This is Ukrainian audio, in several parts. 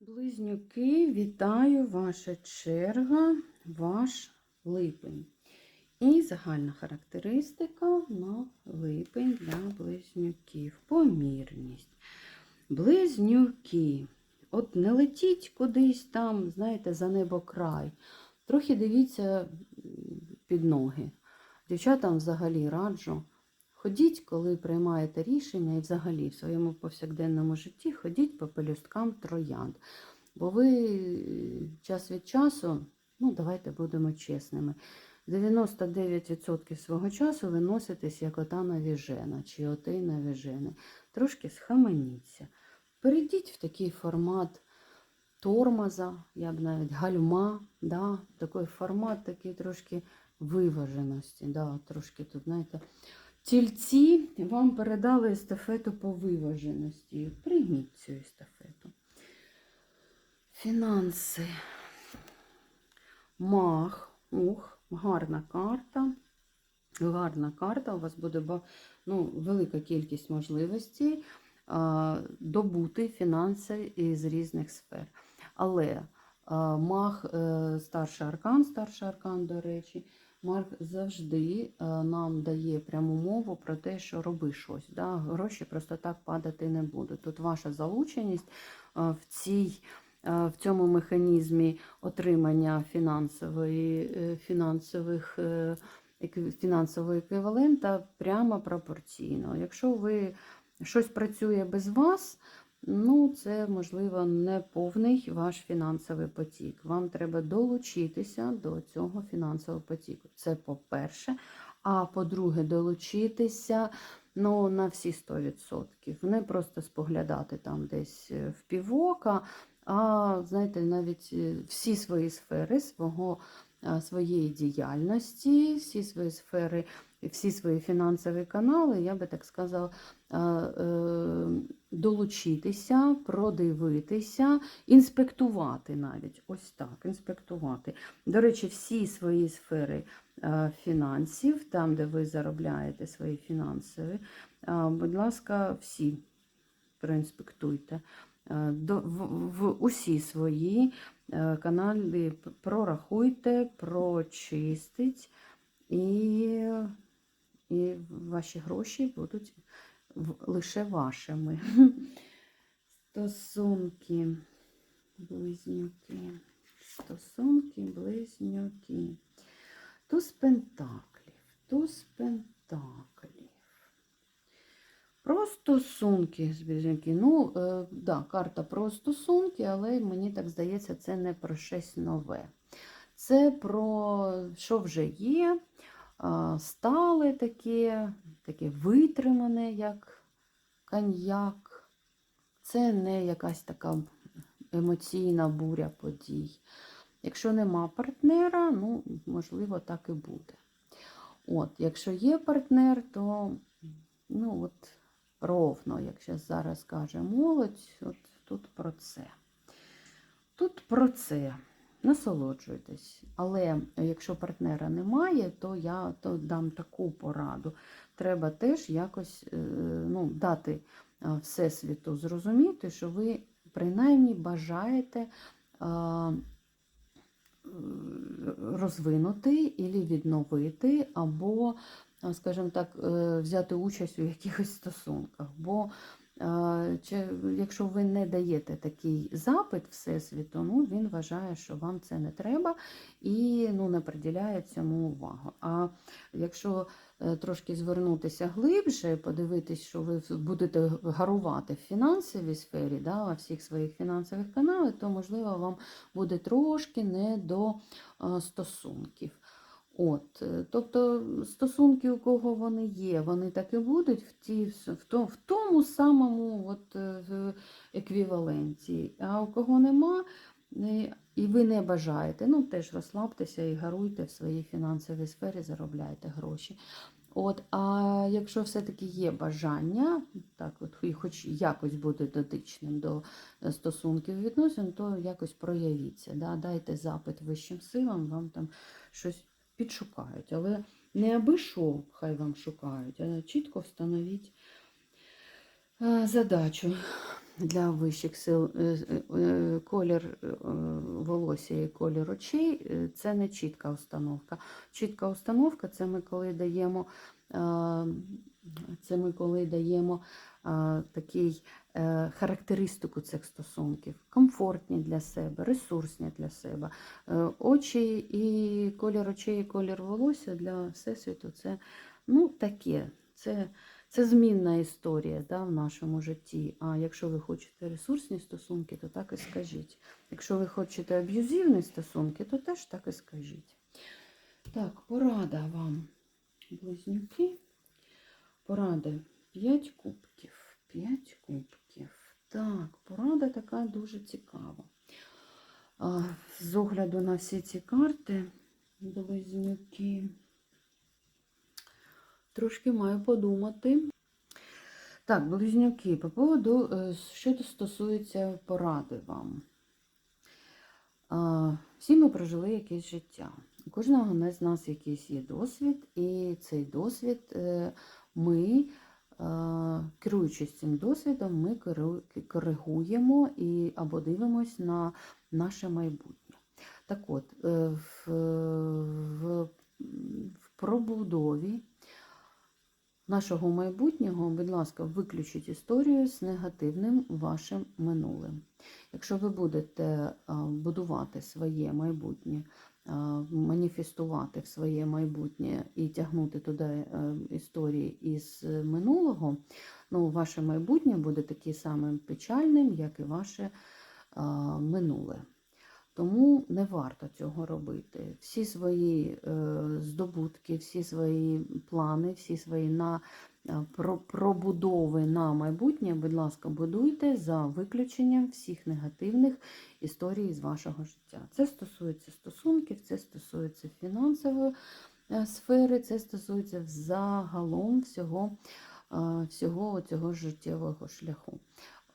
Близнюки, вітаю, ваша черга, ваш липень. І загальна характеристика на липень для близнюків. Помірність. Близнюки. От не летіть кудись там, знаєте, за небокрай. Трохи дивіться під ноги. Дівчатам взагалі раджу. Ходіть, коли приймаєте рішення, і взагалі в своєму повсякденному житті ходіть по пелюсткам троянд. Бо ви час від часу, ну давайте будемо чесними, 99% свого часу ви носитесь як ота навіжена чи отей навіжений. Трошки схаменіться. Перейдіть в такий формат тормоза, я б навіть гальма, да, такий формат такий трошки виваженості. Да, трошки тут, знаєте, Тільці вам передали естафету по виваженості. Прийміть цю естафету. Фінанси. Мах. Ух, гарна карта. Гарна карта. У вас буде ну, велика кількість можливостей добути фінанси із різних сфер. Але мах, е, старший аркан, старший аркан, до речі. Марк завжди е, нам дає пряму мову про те, що роби щось. Да? Гроші просто так падати не будуть. Тут ваша залученість е, в цій, е, в цьому механізмі отримання фінансової, фінансових, фінансового еквівалента прямо пропорційно. Якщо ви щось працює без вас, Ну, це, можливо, не повний ваш фінансовий потік. Вам треба долучитися до цього фінансового потіку. Це по-перше. А по-друге, долучитися ну, на всі 100%. Не просто споглядати там десь в півока, а знаєте, навіть всі свої сфери свого, своєї діяльності, всі свої сфери, всі свої фінансові канали, я би так сказала, е, долучитися, продивитися, інспектувати навіть. Ось так, інспектувати. До речі, всі свої сфери фінансів, там, де ви заробляєте свої фінансові, будь ласка, всі проінспектуйте. В, в, усі свої канали прорахуйте, прочистить, і, і ваші гроші будуть лише вашими. Стосунки, близнюки, стосунки, близнюки. Туз пентаклів, туз пентаклів. Про стосунки близнюки. Ну, е, да, карта про стосунки, але мені так здається, це не про щось нове. Це про що вже є, стале таке, таке витримане, як коньяк. Це не якась така емоційна буря подій. Якщо нема партнера, ну, можливо, так і буде. От, Якщо є партнер, то ну, от, ровно, як зараз каже молодь, от тут про це. Тут про це насолоджуйтесь. Але якщо партнера немає, то я то дам таку пораду. Треба теж якось е, ну, дати е, Всесвіту зрозуміти, що ви принаймні бажаєте розвинути і відновити, або, скажімо так, е, взяти участь у якихось стосунках. Бо е, якщо ви не даєте такий запит Всесвіту, ну, він вважає, що вам це не треба і ну, не приділяє цьому увагу. А якщо е, трошки звернутися глибше, подивитись, що ви будете гарувати в фінансовій сфері, да, всіх своїх фінансових каналах, то, можливо, вам буде трошки не до стосунків. От, е, тобто стосунки, у кого вони є, вони так і будуть в, ті, в, тому, в тому самому от, е, еквіваленті. А у кого нема, е, і ви не бажаєте, ну теж розслабтеся і гаруйте в своїй фінансовій сфері, заробляйте гроші. От, а якщо все-таки є бажання, так от, і хоч якось бути дотичним до стосунків відносин, то якось проявіться. Да? Дайте запит вищим силам, вам там щось підшукають. Але не аби що хай вам шукають, а чітко встановіть е, задачу для вищих сил. Е, е, Колір волосся і колір очей це не чітка установка. Чітка установка це ми коли даємо. Це ми коли даємо е, такий е, характеристику цих стосунків, комфортні для себе, ресурсні для себе. Е, Очі і колір очей, і колір волосся для всесвіту це ну, таке. Це, це змінна історія да, в нашому житті. А якщо ви хочете ресурсні стосунки, то так і скажіть. Якщо ви хочете аб'юзивні стосунки, то теж так і скажіть. Так, порада вам, близнюки. Порада 5 кубків. 5 кубків. Так, порада така дуже цікава. З огляду на всі ці карти, близнюки, трошки маю подумати. Так, близнюки, по поводу, е, що стосується поради вам. Всі ми прожили якесь життя. У кожного з нас якийсь є досвід, і цей досвід е, ми, е, керуючись цим досвідом, ми коригуємо і або дивимось на наше майбутнє. Так от, е, в, в, в пробудові нашого майбутнього, будь ласка, виключіть історію з негативним вашим минулим. Якщо ви будете будувати своє майбутнє, маніфестувати в своє майбутнє і тягнути туди е, історії із минулого, ну, ваше майбутнє буде таким самим печальним, як і ваше минуле. Тому не варто цього робити. Всі свої е, здобутки, всі свої плани, всі свої на, е, про, пробудови на майбутнє, будь ласка, будуйте за виключенням всіх негативних історій з вашого життя. Це стосується стосунків, це стосується фінансової е, сфери, це стосується взагалом всього, всього цього життєвого шляху.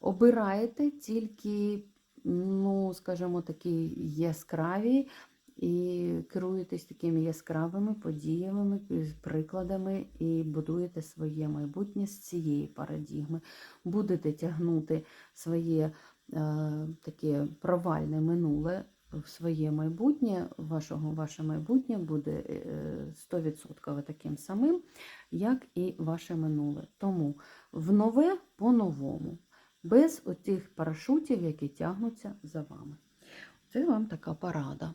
Обираєте тільки ну, скажімо, такі яскраві і керуєтесь такими яскравими подіями, прикладами і будуєте своє майбутнє з цієї парадігми. Будете тягнути своє е, таке провальне минуле в своє майбутнє, вашого, ваше майбутнє буде е, 100% таким самим, як і ваше минуле. Тому в нове по-новому без отих парашутів, які тягнуться за вами. Це вам така порада.